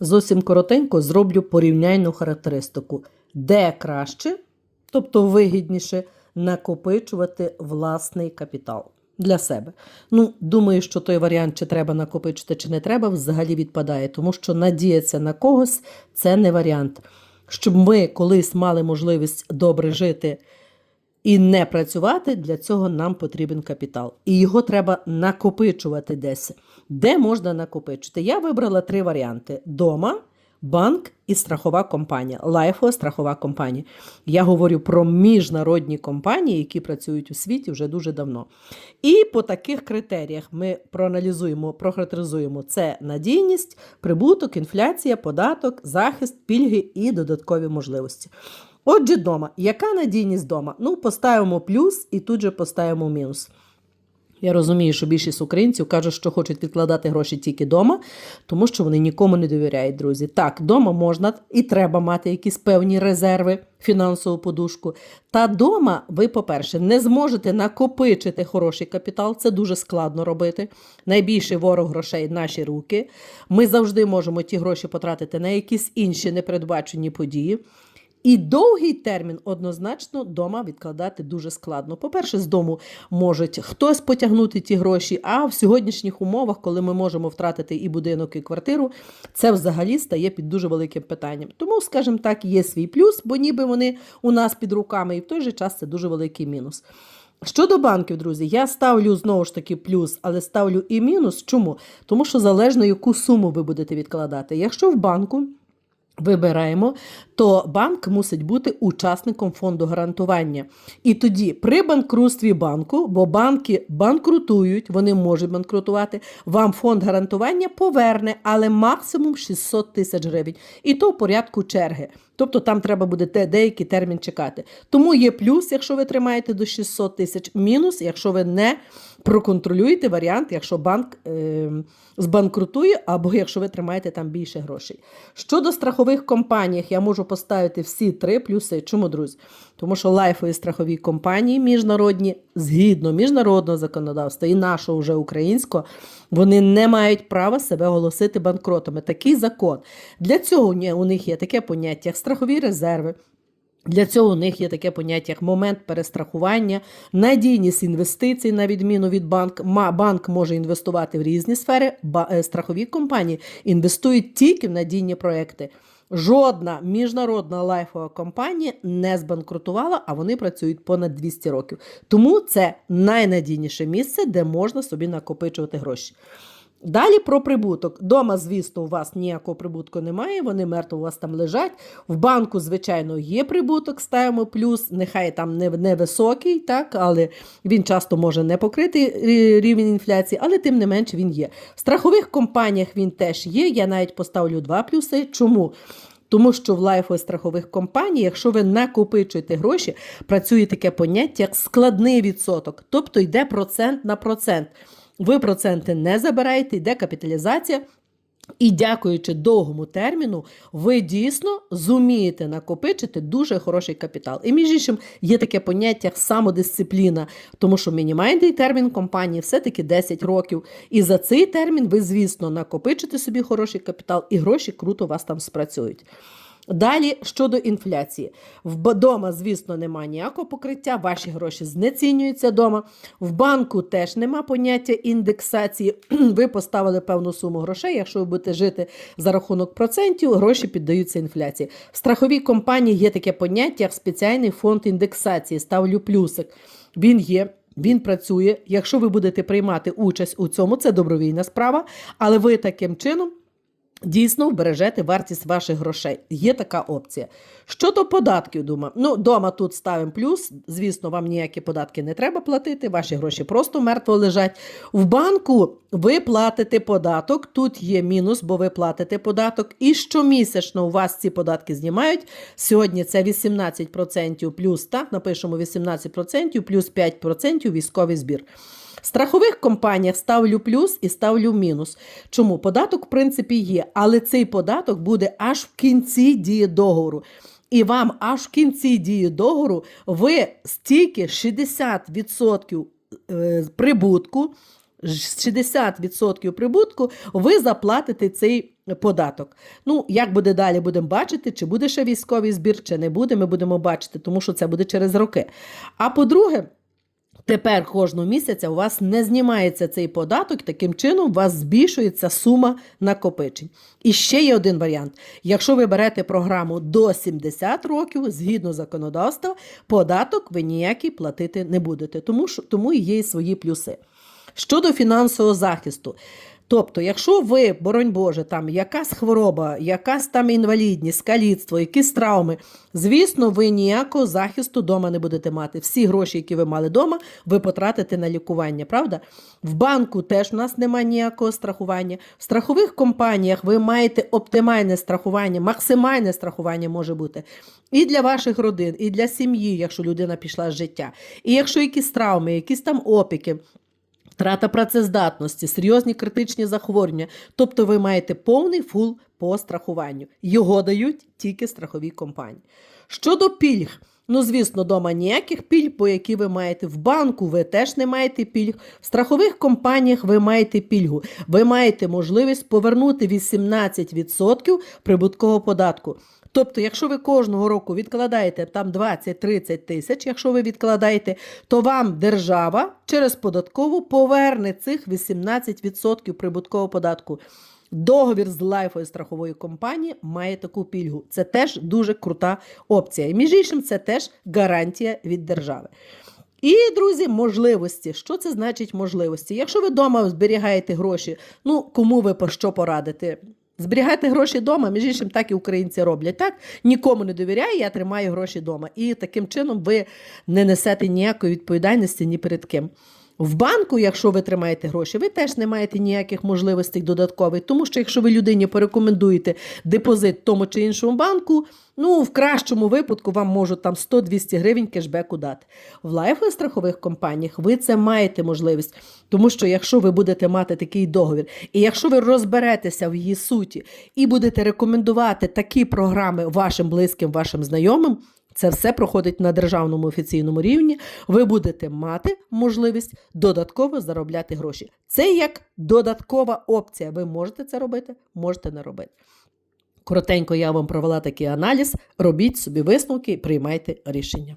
Зовсім коротенько зроблю порівняльну характеристику, де краще, тобто вигідніше, накопичувати власний капітал для себе. Ну, думаю, що той варіант, чи треба накопичити, чи не треба, взагалі відпадає, тому що надіятися на когось це не варіант. Щоб ми колись мали можливість добре жити і не працювати, для цього нам потрібен капітал. І його треба накопичувати десь. Де можна накопичити? Я вибрала три варіанти: дома, банк і страхова компанія. Лайфова страхова компанія. Я говорю про міжнародні компанії, які працюють у світі вже дуже давно. І по таких критеріях ми проаналізуємо, прохарактеризуємо це надійність, прибуток, інфляція, податок, захист, пільги і додаткові можливості. Отже, дома. Яка надійність дома? Ну, поставимо плюс і тут же поставимо мінус. Я розумію, що більшість українців кажуть, що хочуть відкладати гроші тільки вдома, тому що вони нікому не довіряють, друзі. Так, вдома можна і треба мати якісь певні резерви, фінансову подушку. Та вдома ви, по-перше, не зможете накопичити хороший капітал, це дуже складно робити. Найбільший ворог грошей наші руки. Ми завжди можемо ті гроші потратити на якісь інші непередбачені події. І довгий термін однозначно дома відкладати дуже складно. По-перше, з дому можуть хтось потягнути ті гроші, а в сьогоднішніх умовах, коли ми можемо втратити і будинок, і квартиру, це взагалі стає під дуже великим питанням. Тому, скажімо так, є свій плюс, бо ніби вони у нас під руками, і в той же час це дуже великий мінус. Щодо банків, друзі, я ставлю знову ж таки плюс, але ставлю і мінус. Чому? Тому що залежно яку суму ви будете відкладати. Якщо в банку вибираємо, то банк мусить бути учасником фонду гарантування. І тоді при банкрутстві банку, бо банки банкрутують, вони можуть банкрутувати, вам фонд гарантування поверне, але максимум 600 тисяч гривень. І то в порядку черги. Тобто там треба буде деякий термін чекати. Тому є плюс, якщо ви тримаєте до 600 тисяч, мінус, якщо ви не проконтролюєте варіант, якщо банк е, збанкрутує, або якщо ви тримаєте там більше грошей. Щодо страхових компаній, я можу поставити всі три плюси. Чому, друзі? Тому що лайфові страхові компанії міжнародні, згідно міжнародного законодавства і нашого вже українського, вони не мають права себе оголосити банкротами. Такий закон. Для цього у них є таке поняття, як страхові резерви. Для цього у них є таке поняття, як момент перестрахування, надійність інвестицій, на відміну від банку. Банк може інвестувати в різні сфери, е, страхові компанії інвестують тільки в надійні проекти. Жодна міжнародна лайфова компанія не збанкрутувала, а вони працюють понад 200 років. Тому це найнадійніше місце, де можна собі накопичувати гроші. Далі про прибуток. Дома, звісно, у вас ніякого прибутку немає, вони мертво у вас там лежать. В банку, звичайно, є прибуток, ставимо плюс, нехай там не, невисокий, так, але він часто може не покрити рівень інфляції, але тим не менше він є. В страхових компаніях він теж є. Я навіть поставлю два плюси. Чому? Тому що в лайфових страхових компаній, якщо ви накопичуєте гроші, працює таке поняття як складний відсоток, тобто йде процент на процент. Ви проценти не забираєте, йде капіталізація. І дякуючи довгому терміну, ви дійсно зумієте накопичити дуже хороший капітал. І між іншим є таке поняття як самодисципліна, тому що мінімальний термін компанії все-таки 10 років. І за цей термін ви, звісно, накопичите собі хороший капітал, і гроші круто у вас там спрацюють. Далі щодо інфляції. Вдома, звісно, немає ніякого покриття, ваші гроші знецінюються вдома. В банку теж нема поняття індексації. Ви поставили певну суму грошей. Якщо ви будете жити за рахунок процентів, гроші піддаються інфляції. В страховій компанії є таке поняття, як спеціальний фонд індексації. Ставлю плюсик. Він є. Він працює. Якщо ви будете приймати участь у цьому, це добровільна справа, але ви таким чином Дійсно, вбережете вартість ваших грошей. Є така опція. Щодо податків, думаю, ну, дома тут ставимо плюс. Звісно, вам ніякі податки не треба платити, ваші гроші просто мертво лежать. В банку ви платите податок, тут є мінус, бо ви платите податок. І щомісячно у вас ці податки знімають. Сьогодні це 18% плюс, так, напишемо 18% плюс 5% військовий збір. В страхових компаніях ставлю плюс і ставлю мінус. Чому? Податок, в принципі, є, але цей податок буде аж в кінці дії договору. І вам аж в кінці дії договору ви стільки 60% е, прибутку. 60% прибутку ви заплатите цей податок. Ну, як буде далі, будемо бачити, чи буде ще військовий збір, чи не буде, ми будемо бачити, тому що це буде через роки. А по-друге, Тепер кожного місяця у вас не знімається цей податок, таким чином у вас збільшується сума накопичень. І ще є один варіант. Якщо ви берете програму до 70 років, згідно законодавства, податок ви ніякий платити не будете, тому, що, тому є і свої плюси. Щодо фінансового захисту. Тобто, якщо ви, боронь Боже, там якась хвороба, якась там інвалідність, каліцтво, якісь травми, звісно, ви ніякого захисту вдома не будете мати. Всі гроші, які ви мали вдома, ви потратите на лікування, правда? В банку теж у нас немає ніякого страхування. В страхових компаніях ви маєте оптимальне страхування, максимальне страхування може бути. І для ваших родин, і для сім'ї, якщо людина пішла з життя. І якщо якісь травми, якісь там опіки. Втрата працездатності, серйозні критичні захворювання. Тобто ви маєте повний фул по страхуванню. Його дають тільки страхові компанії. Щодо пільг, ну звісно, дома ніяких пільг, по які ви маєте в банку, ви теж не маєте пільг. В страхових компаніях ви маєте пільгу. Ви маєте можливість повернути 18% прибуткового податку. Тобто, якщо ви кожного року відкладаєте там 20-30 тисяч, якщо ви відкладаєте, то вам держава через податкову поверне цих 18% прибуткового податку. Договір з лайфою страхової компанії має таку пільгу. Це теж дуже крута опція. І між іншим, це теж гарантія від держави. І, друзі, можливості. Що це значить можливості? Якщо ви вдома зберігаєте гроші, ну кому ви по що порадите? Зберігати гроші вдома, між іншим, так і українці роблять. Так нікому не довіряю, я тримаю гроші вдома. І таким чином ви не несете ніякої відповідальності ні перед ким. В банку, якщо ви тримаєте гроші, ви теж не маєте ніяких можливостей додаткових, тому що якщо ви людині порекомендуєте депозит тому чи іншому банку, ну в кращому випадку вам можуть там 100-200 гривень кешбеку дати. В лайфових страхових компаніях ви це маєте можливість, тому що якщо ви будете мати такий договір, і якщо ви розберетеся в її суті і будете рекомендувати такі програми вашим близьким, вашим знайомим. Це все проходить на державному офіційному рівні. Ви будете мати можливість додатково заробляти гроші. Це як додаткова опція. Ви можете це робити, можете не робити. Коротенько я вам провела такий аналіз. Робіть собі висновки і приймайте рішення.